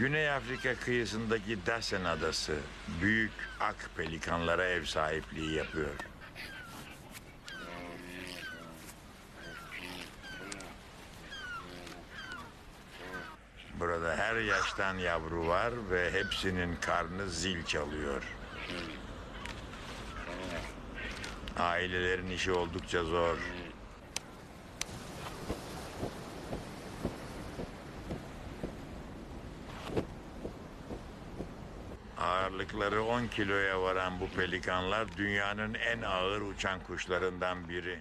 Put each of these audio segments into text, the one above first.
Güney Afrika kıyısındaki Dasen Adası büyük ak pelikanlara ev sahipliği yapıyor. Burada her yaştan yavru var ve hepsinin karnı zil çalıyor. Ailelerin işi oldukça zor. Ağırlıkları 10 kiloya varan bu pelikanlar dünyanın en ağır uçan kuşlarından biri.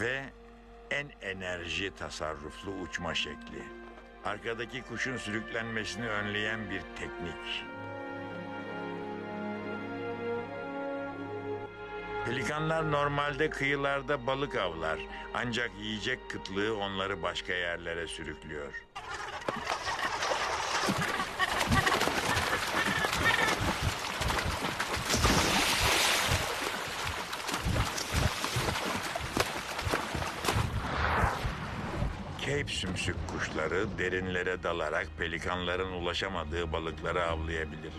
Ve en enerji tasarruflu uçma şekli. Arkadaki kuşun sürüklenmesini önleyen bir teknik. Pelikanlar normalde kıyılarda balık avlar. Ancak yiyecek kıtlığı onları başka yerlere sürüklüyor. Cape sümsük kuşları derinlere dalarak pelikanların ulaşamadığı balıkları avlayabilir.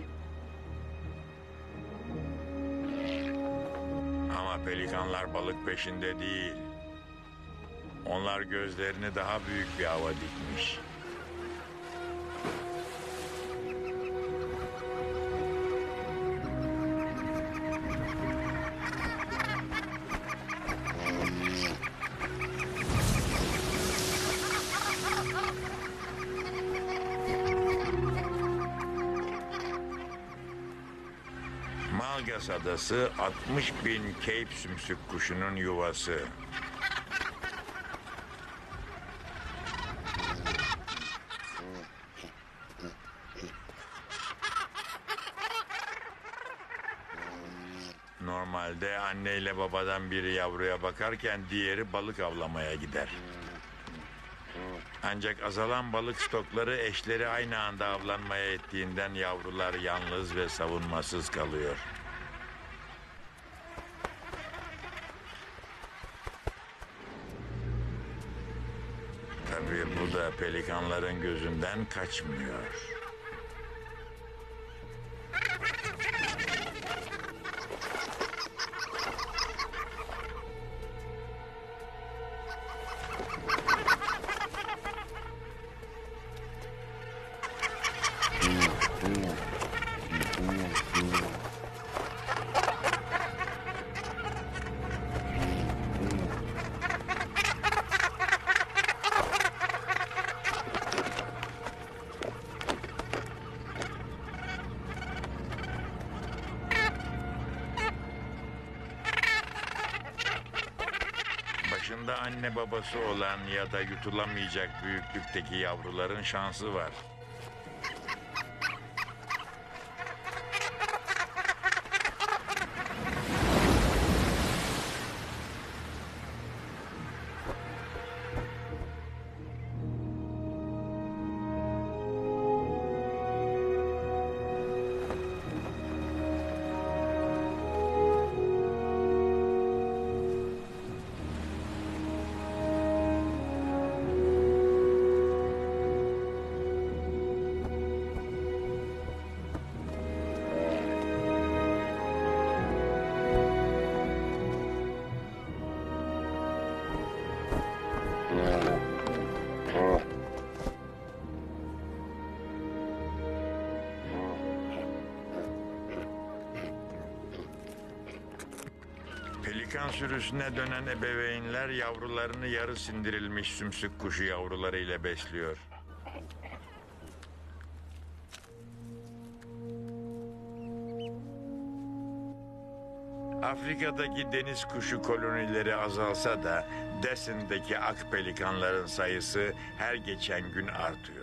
Pelikanlar balık peşinde değil. Onlar gözlerini daha büyük bir hava dikmiş. Malgas Adası 60 bin Cape sümsük kuşunun yuvası. Normalde anne ile babadan biri yavruya bakarken diğeri balık avlamaya gider. Ancak azalan balık stokları eşleri aynı anda avlanmaya ettiğinden yavrular yalnız ve savunmasız kalıyor. Tabii bu da pelikanların gözünden kaçmıyor. Başında anne babası olan ya da yutulamayacak büyüklükteki yavruların şansı var. Pelikan sürüsüne dönen ebeveynler yavrularını yarı sindirilmiş sümsük kuşu yavrularıyla besliyor. Afrika'daki deniz kuşu kolonileri azalsa da Dessen'deki ak pelikanların sayısı her geçen gün artıyor.